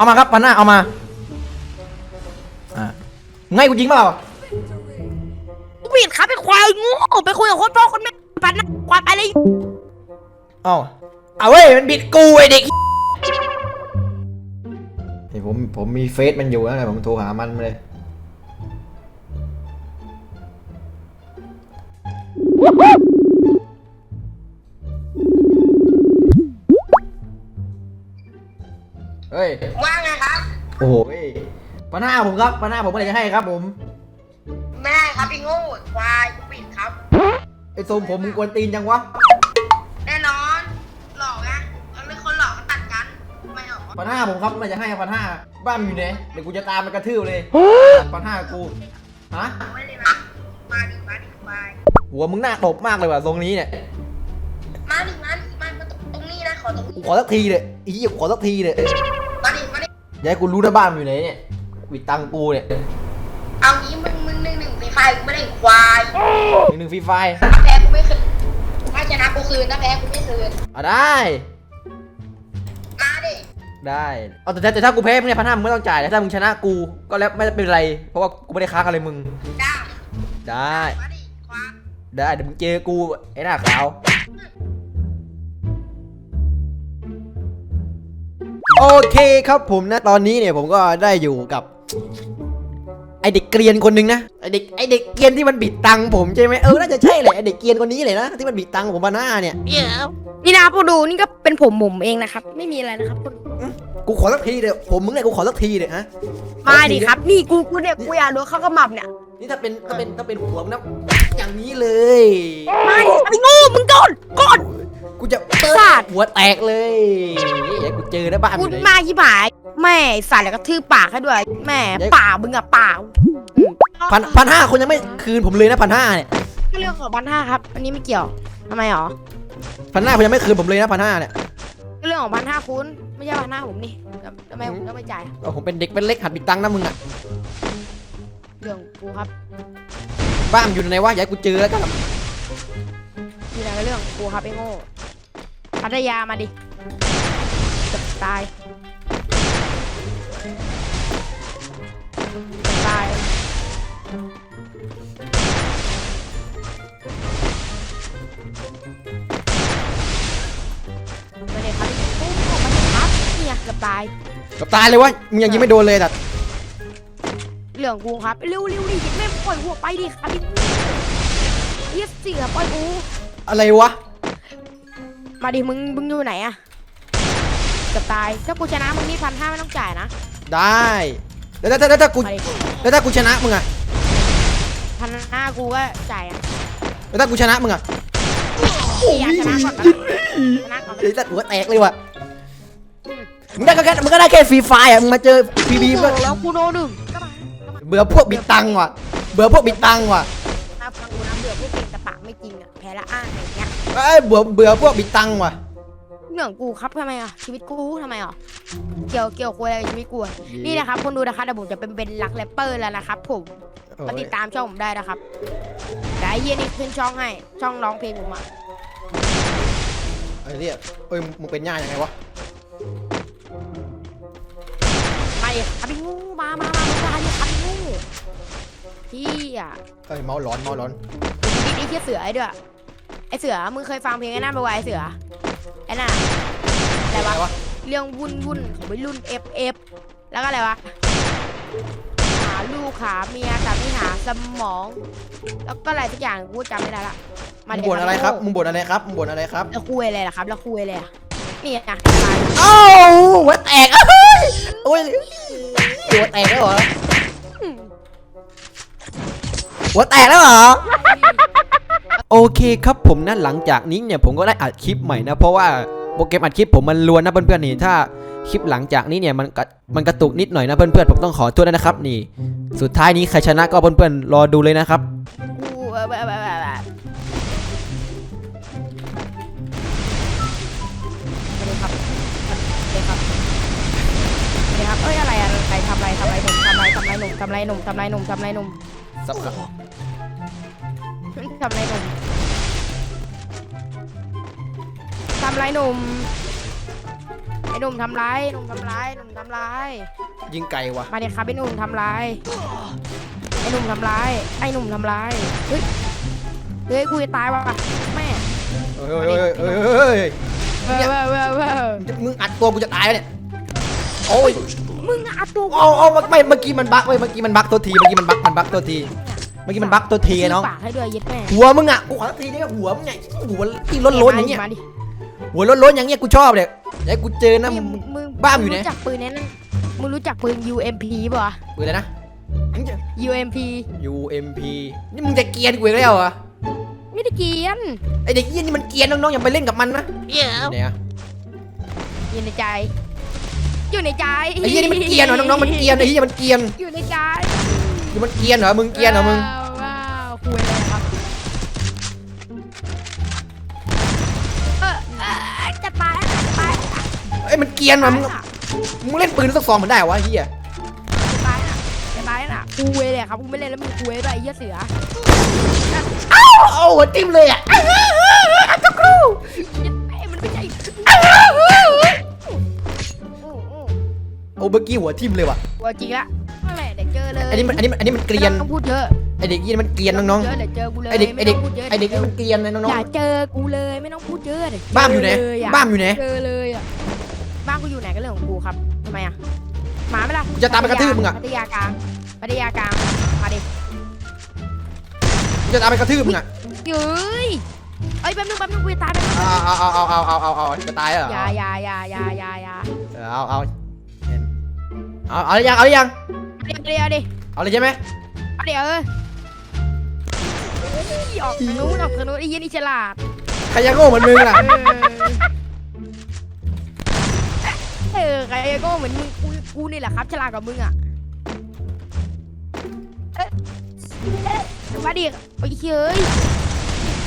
เอามาครับพันหน้าเอามาอ่าไงกูจริงเปล่ากูผิดครับไปควายโงูไปคุยกับคนพ่อคนแม่ปันนะควายไปเลยเอ้าเอาเว้ยมันบิดกูไอเด็กเฮ้ยผมผมมีเฟซมันอยู่นะเดี๋ยวผมโทรหามันเลย เฮ้ย ว่าไงครับ โอ้โหเฮ้ยปัญหาผมครับปัญหาผมอะไรจะให้ครับ ผมแม่ครับพี่โงูควายกูปิดครับ ไอ้ทรงผมมึงกวนตีนจังวะ แน่นอน หลอกนะมันเป็นคนหลอกมันตัดกันไม่หรอกปัญหาผมครับมันจะให้ปัญหาบ้านมันอยู่ไหนเดี๋ยวกูจะตามมันกระทืบเลยปัญหากูฮะไม่เลยนะมาดิมาดิควายหัวมึงหน้าตบมากเลยว่ะทรงนี้เนี่ยมาดิมาดิมามาตรงนี้นะขอตรงกูนี้ขอสักทีเลยอีกขอสักทีเลยมาดิมาดิ อย่าให้กูรู้นะบ้านมันอยู่ไหนเนี่ยวิดตังกูเนี่ยเอางี้มึงมึงหนึ่งหนึ่งฟรีไฟกูไม่ได้ควายหนึ่งหนึ่งฟรีไฟถ้าแพ้กูไม่คืนถ้าชนะกูคืนถ้าแพ้กูไม่คืนอะได้ มาดิได้เอาแต่แต่ถ้ากูแพ้มึงเนี่ยพันห้ามึงไม่ต้องจ่ายแต่ถ้ามึงชนะกูก็แล้วไม่เป็นไร เพราะว่ากูไม่ได้ค้ากันเลยมึง ได้ ได้มาดิควายได้เดี๋ยวมึงเจอกูไอ้หน้าขาว โอเคครับผมนะตอนนี้เนี่ยผมก็ได้อยู่กับ ไอเด็กเกรียนคนหนึ่งนะไอเด็กไอเด็กเกรียนที่มันบิดตังค์ผมใช่ไหมเออน่าจะใช่แหละไอเด็กเกรียนคนนี้เลยนะที่มันบิดตังค์ผมมาหน้าเนี่ยเดี๋ยวนี่นะครับพวกดูนี่ก็เป็นผมผมเองนะครับ ไม่มีอะไรนะครับพวกดูกูขอสักทีเดี๋ยวผมมึงเนี่ยกูขอสักทีเดี๋ยวฮะมาดิครับ นี่กูกูเนี่ยกูอยากโดนเข้ากระหม่ำเนี่ยนี่ถ้าเป็นถ้าเป็นถ้าเป็นหัวมึงนะอย่างนี้เลยมาดิไอ้โงูมึงก่อนก่อนกูจะสาด หัวแตกเลยอย่าให้กูเจอนะบ้านอพูดยู่ไหนมายี่ผายแม่สาดแล้วก็ทืบปากให้ด้วย แม่ป่ามึงอะป่าอืมพันพันห้าคนยังไม่คืนผมเลยนะพันห้าเนี่ยก็เรื่องของพันห้าครับ อันนี้ไม่เกี่ยวทำไมหรอพันห้าผมยังไม่คืนผมเลยนะพันห้าเนี่ยก็เรื่องของพันห้าคุณไม่ใช่พันห้าผมนี่แล้วทำไมผมต้องไม่จ่ายอะเอาผมเป็นเด็กเป็นเล็กหัดบิดตังค์นะมึงอะเรื่องกูครับบ้านอยู่ไหนวะอย่าให้กูเจอแล้วกัน มีอะไรก็เรื่องของกูครับไอ้โง่ พัทยามาดิจะตายจะตายมาเลยครับปุ๊บออกมาเลยครับเนี่ยเกือบตาย กับตายเลยวะมึงยังยิงไม่โดนเลยแต่เรื่องกูครับ เร็วเร็วดิแม่ปล่อยหัวไปดิครับดิเฮียเสียปล่อยกูอะไรวะ มาดิมึงมึงอยู่ไหนอะเกือบตายถ้ากูชนะมึงนี่พันห้าไม่ต้องจ่ายนะได้แล้วถ้าถ้าถ้ากูมาดิแล้วถ้ากูชนะมึงอะพันห้ากูก็จ่ายอะแล้วถ้ากูชนะมึงอะนี่อะชนะก่อนนะชนะก่อนไอ้สัตว์หัวแตกเลยวะมึงได้ก็แค่มึงก็ได้แค่ฟรีไฟอะมึงมาเจอฟรีบีเพื่อแล้วกูโดนหนึ่งก็มาเบื่อพวกบิดตังค์ว่ะเบื่อพวกบิดตังค์ว่ะถ้าฟังกูนะเบื่อพวกเก่งแต่ปากไม่จริงอะแพ้ละอ้างอะไรอย่างเงี้ย เอ้ยเบื่อเบื่อพวกบิดตังค์ว่ะเรื่องกูครับทำไมอะชีวิตกูทำไมอะเกี่ยวเกี่ยวกูอะไรกับชีวิตกูอะนี่นะครับคนดูนะครับเดี๋ยวผมจะเป็นเป็นรักแรปเปอร์แล้วนะครับผมโอ้มายติดตามช่องผมได้นะครับแต่ไอ้เหี้ย็นนี่ขึ้นช่องให้ช่องร้องเพลงผมอะไอ้เนี่ยเอ้ยมึงเป็นย่ายังไงวะมาดิขับไปงูมามามามามาดิขับไปงูพี่อะเอ้ยเมาร้อนเมาร้อนดีดีเชี่ยเสือไอ้ด้วย ไอ้เสือ มึงเคยฟังเพลงไอ้นั่นปะวะไอ้เสือ ไอ้นั่นอะอะไรวะเรื่องวุ่นวุ่นของวัยรุ่นเอฟเอฟแล้วก็อะไรวะ หาลูกหาเมียแต่ไม่หาสมอง แล้วก็อะไรทุกอย่างกูจำไม่ได้ละมึงดิบ่นอะไรครับโง่มึงบ่นอะไรครับ มึงบ่นอะไรครับ แล้วคุยอะไรล่ะครับ แล้วคุยอะไรอะนี่นะตายเอ้าหัวแตกเอ้ยโอ้ยหัวแตกแล้วเหรออืมหัวแตกแล้วเหรอ โอเคครับผมนะหลังจากนี้เนี่ยผมก็ได้อัดคลิปใหม่นะ เพราะว่าโปรแกรมอัดคลิปผมมันลวนนะเพื่อนๆนี่ถ้าคลิปหลังจากนี้เนี่ยมันกระมันกระตุกนิดหน่อยนะเพื่อนๆผมต้องขอโทษด้วยนะครับ นี่ สุดท้ายนี้ใครชนะก็เพื่อนๆรอดูเลยนะครับกูเออแบบแบบแบบแบบสวัสดีครับสวัสดีครับสวัสดีครับเอ้ยอะไรอะไรทำอะไรทำอะไรหนุ่มทำอะไรทำอะไรหนุ่มทำอะไรหนุ่มทำอะไรหนุ่มทำอะไรหนุ่มสับครับทำอะไรหนุ่ม ไรหนุ่มไอ้หนุ่มทำร้ายไอ้หนุ่มทำร้ายไอ้หนุ่มทำร้าย ยิงไก่วะมาเด็กครับไอ้หนุ่มทำร้ายไอ้หนุ่มทำร้ายไอ้หนุ่มทำร้ายเฮ้ยเฮ้ยกูจะตายว่ะแม่เฮ้ยเฮ้ยเฮ้ยเฮ้ยเฮ้ยเว้ยเว้ยเว้ยเว้ยมึงอัดตัวกูจะตายแล้วเนี่ยโอ้ยมึงอัดตัวโอ้โอ้ไม่เมื่อกี้มันบั๊กเว้ยเมื่อกี้มันบั๊กตัวทีเมื่อกี้มันบั๊กมันบั๊กตัวทีเมื่อกี้มันบั๊กตัวทีไงน้องปากให้ด้วยเย็ดแม่หัวมึงอะกูขอสักทีได้ไหมหัวมึงไงหัวที่ล้นๆอย่างเงี้ยมาดิ หัวล้นๆอย่างเงี้ยกูชอบเลยอย่าให้กูเจอนะนี่มึง มึงบ้าอยู่ไหนรู้จักปืนนั้นมึงรู้จักปืน UMP ป่ะ ปืนอะไรนะ UMP UMP นี่มึงจะเกรียนกูอีกแล้วเหรอไม่ได้เกรียนไอเด็กเหี้ยนี่มันเกรียนน้องๆอย่าไปเล่นกับมันนะเนี่ยอยู่ในใจ อยู่ในใจไอ้เหี้ยนี่มันเกรียนเหรอน้องๆมันเกรียนไอ้เหี้ยมันเกรียนอยู่ในใจนี่มันเกรียนเหรอมึงเกรียนเหรอมึงว้ เกรียนจะว่ะตายมึงแล้วมึงเล่นปืนสักซองมันได้วะไอ้เหี้ยจะตายแล้วจะตายแล้วคุยเลยครับกูไม่เล่นแล้วมึงคุยด้วยไอ้เหี้ยเสือโอ้หัวจิ้มเลยอะไอ้มันไม่ใช่อู้อู้โอ้เมื่อกี้หัวทิ่มเลยว่ะว่าจริงละนั่นแหละเดี๋ยวเจอเลยอันนี้มันอันนี้มันอันนี้มันเกรียนไม่ต้องพูดเยอะไอเด็กยี่นี่มันเกรียนน้องเยอะเดี๋ยวเจอกูเลยไอเด็กไอเด็กม่ต้งพูดยอะไอเด็กนี่มันเกรียนนะน้องอย่าเจอกูเลยไม่ต้องพูดเยอะเดี๋ยวๆบ้ามอยู่ไหนเจเลยะบ้ามอยู่ไหนเจอเลยอะ บ้านกูอยู่ไหนก็เรื่องของกูครับทำไมอะหมาไหมล่ะกูจะตามไปกระทืบมึงอะ พัทยากลางพัทยากลางมาดิกูจะตามไปกระทืบมึงอะเย้ยเอ้ยแป๊บนึงแป๊บนึงกูจะตายแป๊บนึงเอาเอาเอาเอาเอาเอาเอาเอาจะตายเหรออย่าอย่าอย่าอย่าอย่าอย่าเอาเอาเอาเอาหรือยังเอาหรือยังเดี๋ยวเดี๋ยวดิเอาเลยใช่ไหมเอาเดี๋ยวเออเฮ้ยออกทางนู้นออกทางนู้นไอ้เหี้ยนี่ฉลาดใครจะโง่เหมือนมึงล่ะ เอ ก็เหมือนมึงกูกูนี่แหละครับฉลาดกว่ามึงอะเอ๊ะเอ๊ะมาดิโอ้ยเฮ้ย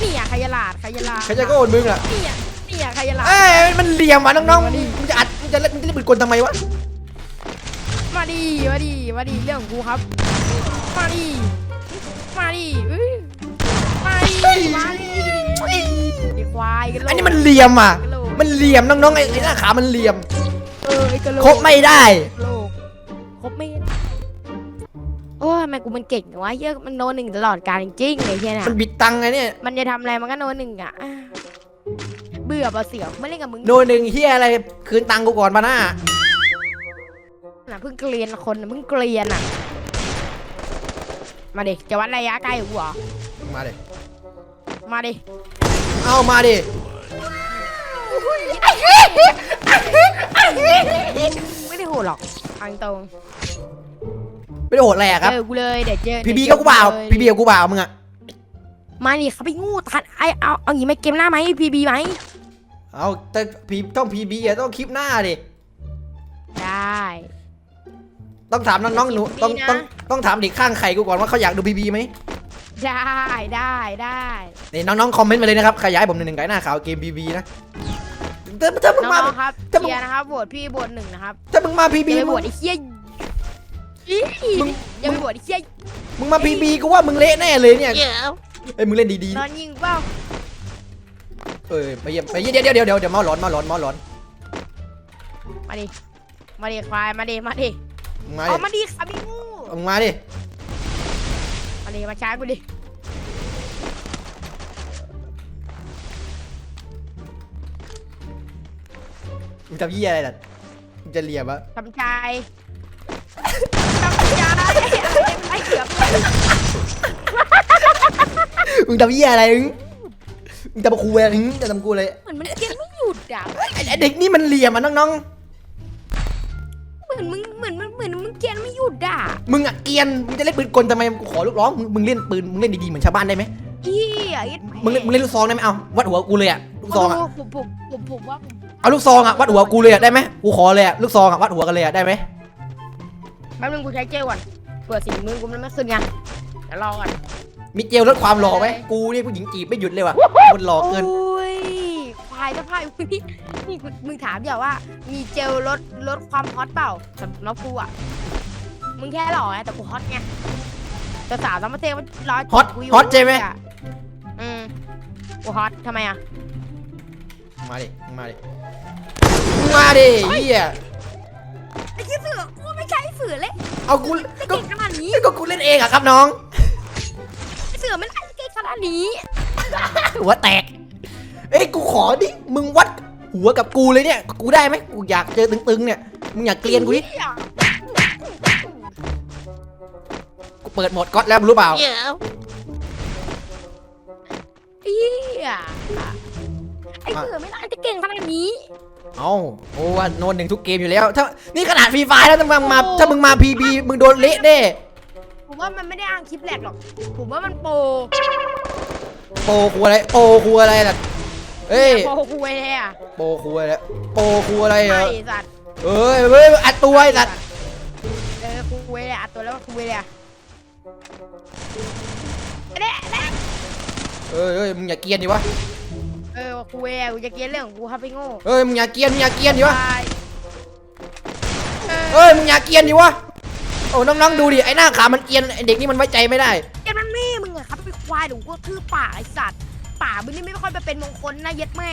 นี่อะใครฉลาดใครฉลาดใครจะโง่เหมือนมึงล่ะนี่อะนี่อะใครฉลาดเอ้ยมันเหลี่ยมอะน้องๆมึงมึงจะอัดมึงจะเล่นมึงจะเล่นปืนกลทำไมวะมาดิมาดิมาดิเรื่องของกูครับ มาดิมาดิเอ้ยมาดิมาดิไอ้ควายกันโลกอันนี้มันเหลี่ยมอะกะโหลกมันเหลี่ยมน้องๆไอ้ไอ้หน้าขามันเหลี่ยมเออไอ้ กะโหลกครบไม่ได้กะโหลกครบไม่ได้โอ้ยทำไมกูมันเก่งจังวะเฮียมันโนหนึ่งตลอดการจริงๆเลยเฮียน่ะมันบิดตังค์ไงเนี่ย มันจะทำอะไรมันก็โนหนึ่งอะอะเบื่อปะเสียวไม่เล่นกับมึงโนหนึ่งเฮียอะไร คืนตังค์กูก่อนมาหน้า น่ะเพิ่งเกลียนคนน่ะเพิ่งเกลียนอะ มาดิจะวัดระยะไกลกับกูเหรอมาเลยมาดิ เอามาดิ ไม่ได้โหดหรอกทางตรงไม่ได้โหดแหลกครับ เจอกูเลยเดี๋ยวเจอพีบีดี๋ยวก็กูเปล่าจอเลยพีบีกับกูเปล่ามึงอะมาดิเขาไปงูทันไอเอาเอางี้ไหมเกมหน้าไหมพีบีไหมเอาแต่พีต้องพีบีอะต้องคลิปหน้าดิ ได้ต้องถามน้องๆหนูต้องดีนะต้องต้องถามเด็กข้างไข่กูก่อนว่าเขาอยากดูพีบีไหมได้ได้ได้นี่น้องๆคอมเมนต์มาเลยนะครับใครอยากให้ผมหนึ่งไก่หน้าขาวเกมพีบีนะ ถ้าถ้ามึงน้มาองๆครับถ้ามึงเชียร์นะครับโหวตพี่โหวตหนึ่งนะครับถ้ามึงมาพีอย่าบีไปมึโหวงตไอ้เชี่ยมึง อย่าไปโหวตไอ้เชี่ยมึงมาพีบีกูว่ามึงเละแน่เลยเนี่ยเอ้ยมึงเล่นดีนอนยิงเปล่าๆเออไปเยี่ยมไปเยี่ยมเดี๋ยวเดี๋ยวเดี๋ยวเดี๋ยวเมาหลอนเมาหลอนเมาหลอนมาดิมาดิควายมาดิมาดิมึงมาเอาดิมาดิครับพี่งูมึงมาดิมาดิมาช้ากูดิ มึงทำยี่อะไรล่ะมึงจะเหลี่ยมอะทำใจทำใจไอ้เสือมึงทำยี่อะไรมึงมึงจะมาคุยอะไรมึงจะทำกูเลยเหมือนมันเกมไม่หยุดอะไอ้ไอ้เด็กนี่มันเหลี่ยมอะน้องเหมือนมึงเหมือนมันเหมือนมึงเกมไม่หยุดอะๆมึงอะเกรียนมึงจะเล่นปืนกลทำไมกูขอลูกร้องมึงมึงเล่นปืนมึงเล่นดีๆเหมือนชาวบ้านได้ไหมเฮียไอ้มึงเล่นมึงเล่นลูกซองได้ไหมเอาวัดหัวกูเลยอะลูกซองอะผมผมผมผมว่าผม เอาลูกซองอะวัดหัวกูเลยอะได้ไหมกูขอเลยอะลูกซองอะวัดหัวกันเลยอะได้ไหมแป๊บนึงกูใช้เจลก่อนเปิดสีมือกูมันไม่ขึ้นไงเดี๋ยวรอก่อนมีเจลลดความหล่อไหมกูเนี่ยผู้หญิงจีบไม่หยุดเลยว่ะมันหล่อเกินโอ้ยควายสภาพนี่นี่กูมึงถามเดี๋ยวว่า มีเจลลดลดความฮอตเปล่าสำหรับกูอะมึงแค่หล่อไงแต่กูฮอตไงแต่สาวต้องมาเซมันรอฮอตกูยู่ฮอตใช่ไหมอะอืมกูฮอตทำไมอะ มาดิมาดิเอมาดิเฮียไอ้เหี้ยเสือกูไม่ใช่เสือเลยเอากูจะก็เก่งขนาดนี้ก็กูเล่นเองอะครับน้อง ไอ้เสือไม่น่าจะเก่งขนาดนี้หัวแตก เอ้ยกูขอดิ มึงวัดหัวกับกูเลยเนี่ย กูได้ไหมกูอยากเจอตึงๆเนี่ย มึงอยากเกลียนกูดิเหี้ยกูเปิดโหมดก๊อตแล้วรู้เปล่า เหี้ยไอ้เสือไม่น่าจะเก่งขนาดนี้ เอ้าโอ้ว่าโนนหนึ่งทุกเกมอยู่แล้ว ถ้านี่ขนาดฟรีไฟแล้วถ้ามึงมาถ้ามึงมาพีบีมึงโดนเละแน่ผมว่ามันไม่ได้อ้างคลิปแหลกหรอก ผมว่ามันโปรโปรครูอะไรโปรครูอะไรล่ะเอ้ยโปรคุยเลยอะโปรครูอะไรโปรครูอะไรเหรไม่อสัตว์เอ้ยเฮ้ยอัดตัวไอ้สัตว์เออคุยเลยอะตัวแล้วคุยเลยอะเด้เด้เอ้ยเอ้ยมึงอย่าเกรียนดิวะ เออคุยอะกูจะเกลียนเรื่องของกูครับไปโง่เอ้ยมึงอย่าเกรียนมึงอย่าเกรียนดิวะ ตายเออเอ้ยมึงอย่าเกรียนดิวะ โอ้น้องๆดูดิไอ้หน้าขามันเกรียนไอ้เด็กนี่มันไว้ใจไม่ได้ เกลียนมันแม่มึงอะครับไปควายเดี๋ยวกูก็ทื่อป่าไอ้สัตว์ป่ามึงนี่ไม่ค่อยไปเป็นมงคลนะเย็ดแม่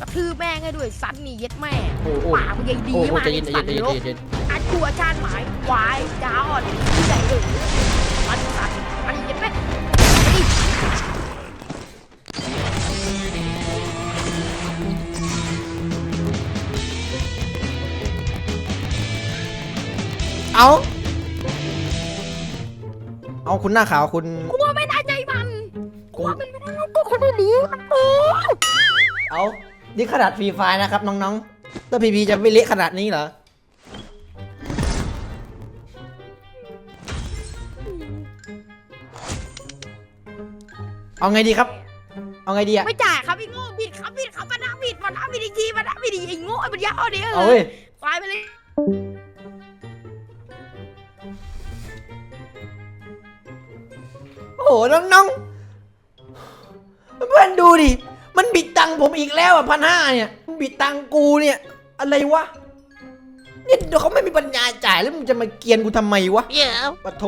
กระทืบแม่งให้ด้วยสัตว์นี่เย็ดแม่โอ้โหป่ามึงยังดีโอ้โหมากใจเย็นใจสัเย็ตนว์ใจโลเย็นใจเย็นอาชัวชาติหมายควายยาอ่อนที่ไหนเออมันสัตว์มันเย็ดแม่ เอา เอาคุณหน้าขาวคุณ กูว่าไม่น่าใจมันกูว่ามันไม่น่าตัวคนนี้มันโอ้เอา นี่ขนาดฟรีไฟล์นะครับน้องๆถ้าพีพีจะไม่เละขนาดนี้เหรอ เอาไงดีครับ เอาไงดีอะไม่จ่ายครับพี่โง่บิดครับบิดครับมันน่าบิดมันน่าบิดอีกทีมันน่าบิดอีกไอ้โง่ไอ้ปัญญาอ่อนเนี่ยเอาเว้ย ควายไปเลย โอ้โหน้องๆเพื่อนๆดูดิ มันบิดตังค์ผมอีกแล้วอะพันห้าเนี่ยมันบิดตังค์กูเนี่ย อะไรวะเนี่ยเดี๋ยวเขาไม่มีปัญญาจ่ายแล้วมึงจะมาเกรียนกูทำไมวะ เดี๋ยว ปะโท